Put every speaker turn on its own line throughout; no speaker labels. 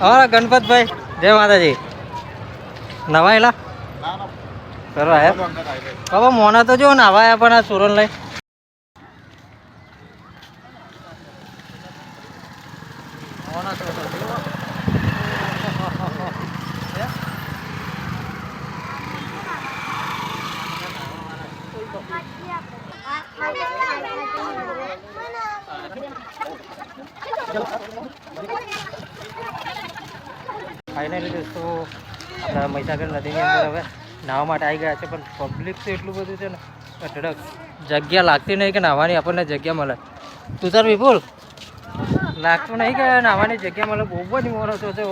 હા ગણપતભાઈ, જય માતાજી. નવાયેલા કરવા હે. બાબા, મોના તો જો નાવાયા પણ આ સુરન લઈ. Thank જો. ફાઇનલી દોસ્તો આપણા મહીસાગર નદીની અંદર હવે નાહવા માટે આવી ગયા છે. પણ પબ્લિક તો એટલું બધું છે ને અઢળક જગ્યા લાગતી નહીં કે નાહવાની આપણને જગ્યા મળે. તું તાર વિપુલ લાગતું નહીં કે નાહવાની જગ્યા મળે? બહુ જ મોડો છે.
સ્કૂલ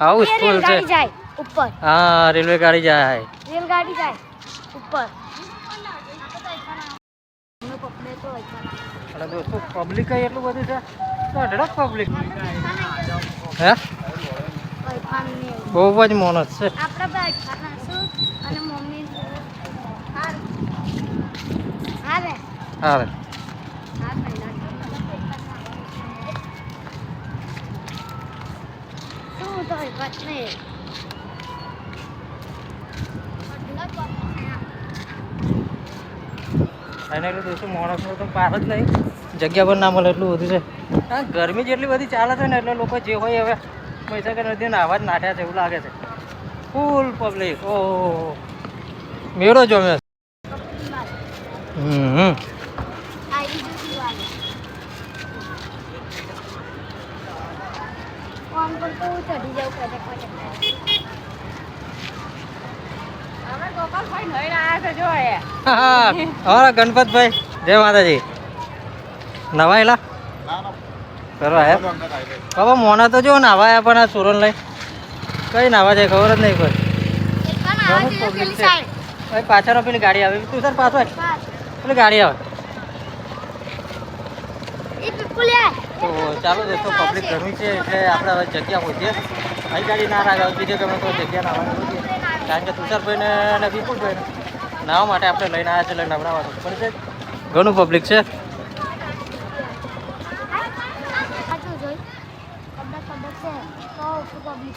ઓહો. full છે.
ઉપર.
હા રેલવે ગાડી જાય.
રેલગાડી જાય ઉપર.
દોસ્તો પબ્લિક એટલું બધું છે? તો ધડક પબ્લિક હે. બહુ જ મોનસ છે.
આપણે અને એટલું હાર. હારે હાર
દોસ્તો માણસનો તો પાર જ નહીં. જગ્યા પર ના મળે એટલું બધું છે. હા ગરમી જેટલી બધી ચાલે છે ને એટલે લોકો જે હોય હવે મહીસાગર નદીના આવા જ નાઠ્યા છે, એવું લાગે છે. ફૂલ પબ્લિક ઓ મેળો જમ્યો હમ ગણપતભાઈ. જય માતાજી. નવાયેલા? કરવા હે? બાબા મોના તો જો નાવાયા પણ આ સુરન લઈ. કઈ નાવા જાય ખબર જ નહીં કોઈ. છે. પાછળ પેલી ગાડી આવે. તું સર પાછો પેલી ગાડી આવે. તો ચાલો દોસ્તો પબ્લિક ઘણું છે એટલે આપણે હવે જગ્યા પહોંચીએ. અહીં ગાડી ના રાખ બીજે ગમે તો જગ્યા નાવાની પહોંચીએ કારણ કે તુષારભાઈને અને વિપુલભાઈને નાવા માટે આપણે લઈને આવ્યા છે લઈને નવડાવવાનું પણ છે ઘણું પબ્લિક છે
સાચું જોઈ કબડક કબડક છે તો પબ્લિક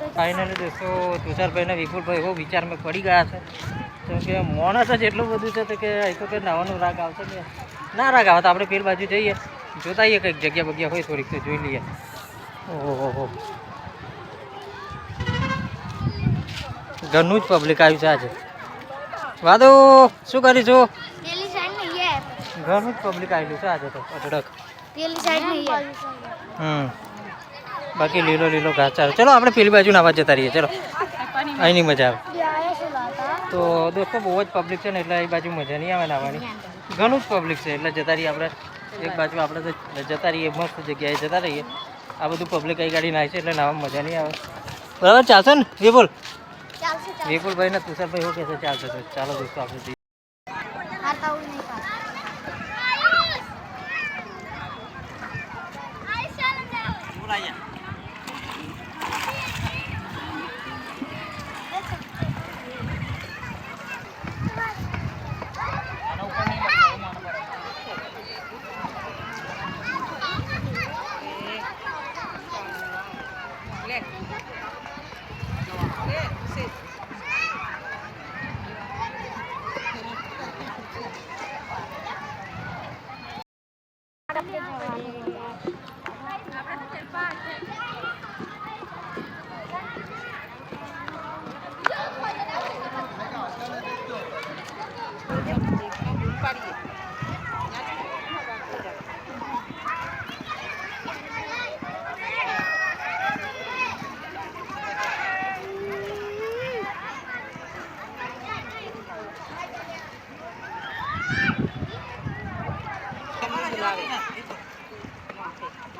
છે
ફાઇનલી દોસ્તો તુષારભાઈને વિપુલભાઈ એવો વિચારમાં પડી ગયા છે. કેમ કે માણસ જ એટલું બધું છે તો કે અહીં તો કે નવાનું રાગ આવશે ને ના રાગ આવે તો આપણે પેલ બાજુ જઈએ. જોતા આવીએ કંઈક જગ્યા બગ્યા હોય થોડીક તો જોઈ લઈએ. ઓહો ઘરનું જ પબ્લિક આવ્યું છે આજે. વાદો શું કરીશું ઘરનું જ પબ્લિક આવેલું છે આજે તો અઢળક. હમ. બાકી લીલો લીલો ઘાસ ચાલે ચલો આપણે પેલી બાજુ નાવા જતા રહીએ. ચલો. અહીંની મજા આવે. તો દોસ્તો બહુ જ પબ્લિક છે ને એટલે એ બાજુ મજા નહીં આવે નાવાની ઘણું જ પબ્લિક છે એટલે જતા રહીએ આપણે. એક બાજુ આપણે તો જતા રહીએ મસ્ત જગ્યાએ જતા રહીએ. આ બધું પબ્લિક કઈ ગાડી નાય છે એટલે નાવા મજા નહીં આવે. બરાબર ચાલશે ને? વિપુલ? વિપુલભાઈ ને તુષારભાઈ એવું કહેશે ચાલશે ચાલો દોસ્તો આપણે જઈએ
ખાતા હોય નહીં ખાતા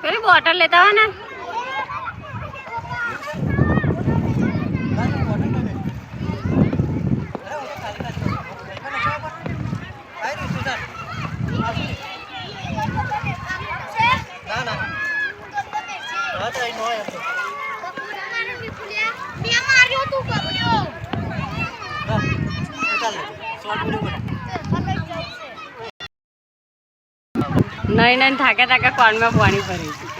પેલી બોટલ લેતા હોય ને?
નહીં નહીં થાકે થાકે કોનમાં પાણી ભરી છે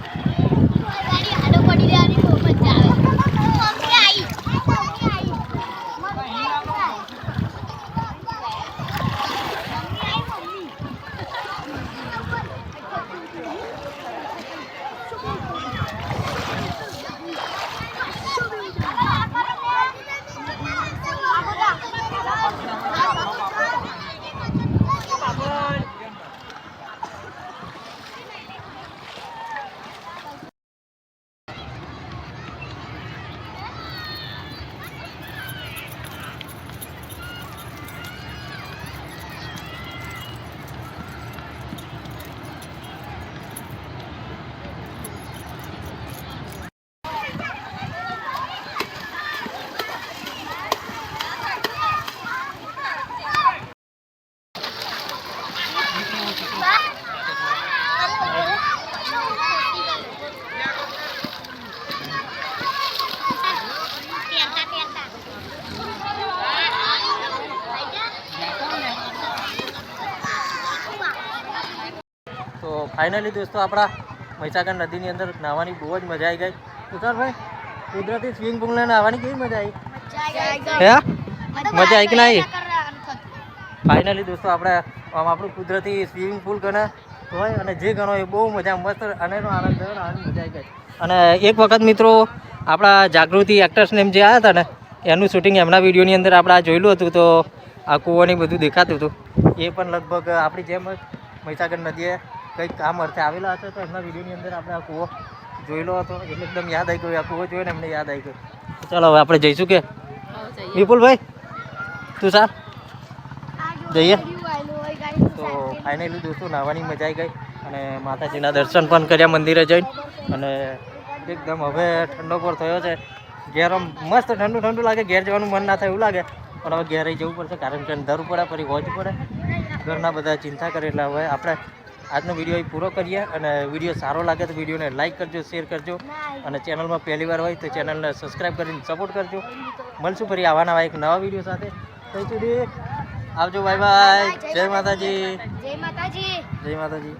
ગાડી હાડો પડી રહેવાની બહુ મજા આવે મમ્મી આવી મમ્મી આવી મમ્મી આવી મમ્મી
તો ફાઇનલી દોસ્તો આપણા મહીસાગર નદીની અંદર નાહવાની બહુ જ મજા આવી ગઈ. તુષારભાઈ કુદરતી સ્વિમિંગ પુલને નાહવાની કેવી મજા આવી? હે? મજા આવી કે નહીં? ફાઇનલી દોસ્તો આપણે આમ આપણું કુદરતી સ્વિમિંગ પુલ ગણે હોય અને જે ગણો એ બહુ મજા મસ્ત અને એનો આનંદ થયો આનંદ મજા આવી ગઈ. અને એક વખત મિત્રો આપણા જાગૃતિ એક્ટર્સને જે આવ્યા હતા ને એનું શૂટિંગ એમના વિડીયોની અંદર આપણે આ જોયેલું હતું તો આ કૂવાની બધું દેખાતું હતું. એ પણ લગભગ આપણી જેમ જ મહીસાગર નદીએ કંઈક કામ અર્થે આવેલા હતા તો એમના વિડીયોની અંદર આપણે આ કૂવો જોયેલો હતો. એટલે એકદમ યાદ આવી ગયો. આ કૂવો જોઈને એમને યાદ આવી ગયો. ચાલો હવે આપણે જઈશું કે? વિપુલભાઈ તું સાર જઈએ. તો ફાઇનલી દોસ્તો નાહવાની મજા આવી ગઈ અને માતાજીના દર્શન પણ કર્યા મંદિરે જઈને. અને એકદમ હવે ઠંડો પર થયો છે. ઘેર આમ મસ્ત ઠંડુ ઠંડુ લાગે ઘેર જવાનું મન ના થાય એવું લાગે. પણ હવે ઘેર જવું પડશે કારણ કે અંધારું પડે ફરી વોચ પડે. ઘરના બધા ચિંતા કરે એટલે હવે આપણે આજનો વીડિયો અહીં પૂરો કરીએ અને વીડિયો સારો લાગે તો વિડીયોને લાઇક કરજો શેર કરજો. અને ચેનલમાં પહેલી વાર હોય તો ચેનલને સબસ્ક્રાઈબ કરીને સપોર્ટ કરજો. મળશું ફરી આવા નવા એક નવા વીડિયો સાથે. ત્યાં સુધી આવજો બાય બાય જય માતાજી.
જય માતાજી.
જય માતાજી.